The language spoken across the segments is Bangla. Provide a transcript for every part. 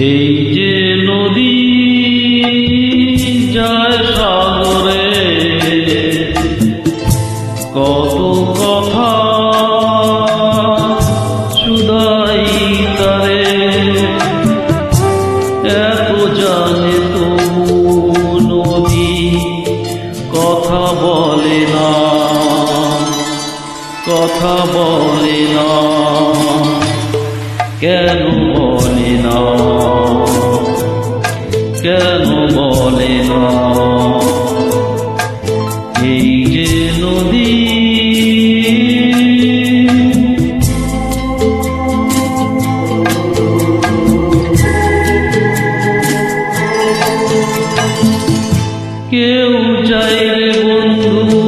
এই যে নদী যায় সাগরে, কত কথা শুধাই তারে এত জানে তো নদী কথা বলে না, কথা বলে না। কেন বলে না? কেন বলে না? এই যে নদী কেউ চাইলে বন্ধুর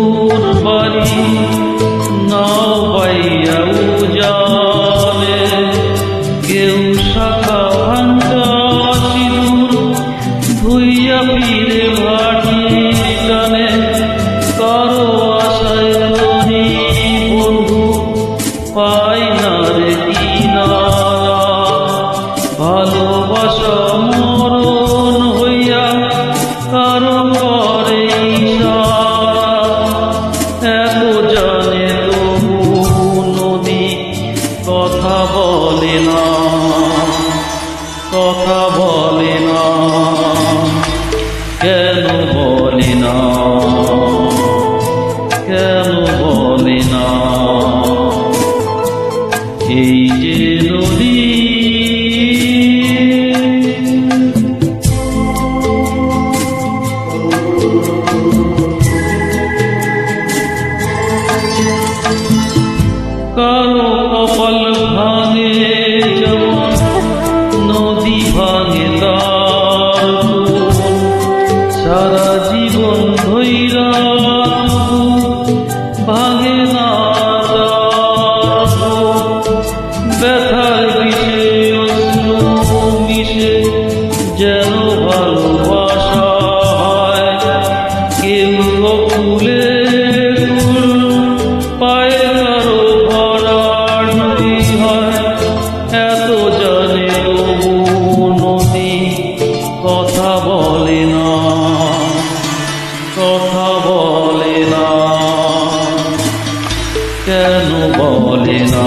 ধুইয়া ফিরে ভাটি টানে কারও আশায় বন্ধু, পাই না রে কারও জানে কথা বলে না। কথা বলে বলে না, কেন বলে না? এই যে নদী কারও কপাল ভাঙে যেমন নদী ভাঙে তার ব্যথার বিষে যেন ভালোবাসা হয় কেউ ফুলে পায়ে কারও ভরার নদী হয় এত জানে নদী কথা বলে না কথা বলে না কেন বলে না?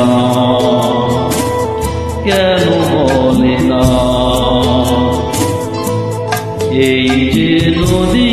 এই যে নদী